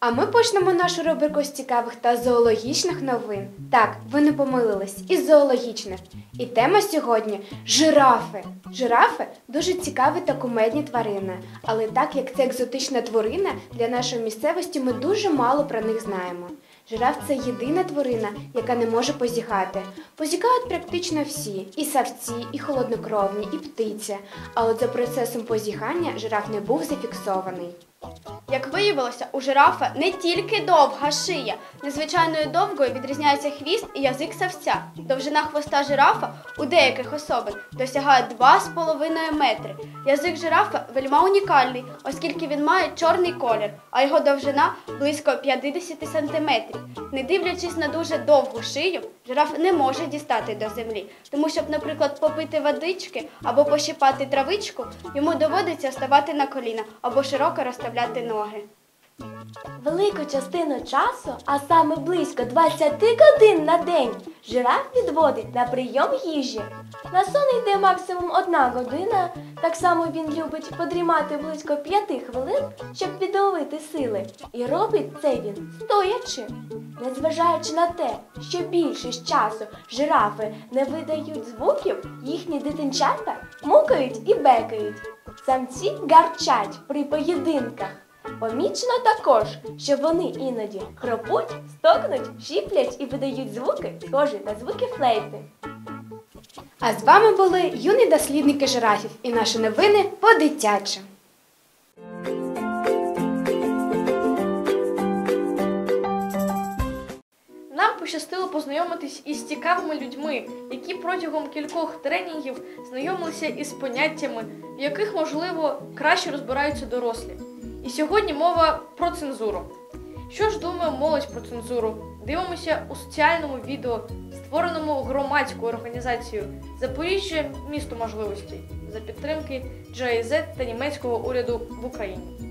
А ми почнемо нашу рубрику з цікавих та зоологічних новин. Так, ви не помилились, із зоологічних. І тема сьогодні жирафи. Жирафи дуже цікаві та кумедні тварини. Але так як це екзотична тварина, для нашої місцевості ми дуже мало про них знаємо. Жираф це єдина тварина, яка не може позіхати. Позіхають практично всі: і савці, і холоднокровні, і птиці. А от за процесом позіхання жираф не був зафіксований. Як виявилося, у жирафа не тільки довга шия. Незвичайною довгою відрізняється хвіст і язик савця. Довжина хвоста жирафа у деяких особин досягає 2,5 метри. Язик жирафа вельма унікальний, оскільки він має чорний колір, а його довжина близько 50 сантиметрів. Не дивлячись на дуже довгу шию, жираф не може дістати до землі, тому щоб, наприклад, попити водички або пощипати травичку, йому доводиться ставати на коліна або широко розставляти ноги. Велику частину часу, а саме близько 20 годин на день, жираф відводить на прийом їжі. На сон йде максимум одна година. Так само він любить подрімати близько 5 хвилин, щоб відновити сили. І робить це він стоячи. Незважаючи на те, що більшість часу жирафи не видають звуків, їхні дитинчата мукають і бекають. Самці гарчать при поєдинках. Помічено також, що вони іноді хропуть, стокнуть, шіплять і видають звуки, схожі на звуки флейти. А з вами були юні дослідники жирафів і наші новини по-дитяче. Нам пощастило познайомитись із цікавими людьми, які протягом кількох тренінгів знайомилися із поняттями, в яких, можливо, краще розбираються дорослі. І сьогодні мова про цензуру. Що ж думає молодь про цензуру? Дивимося у соціальному відео, створеному громадською організацією Запоріжжя місто можливостей за підтримки GIZ та німецького уряду в Україні.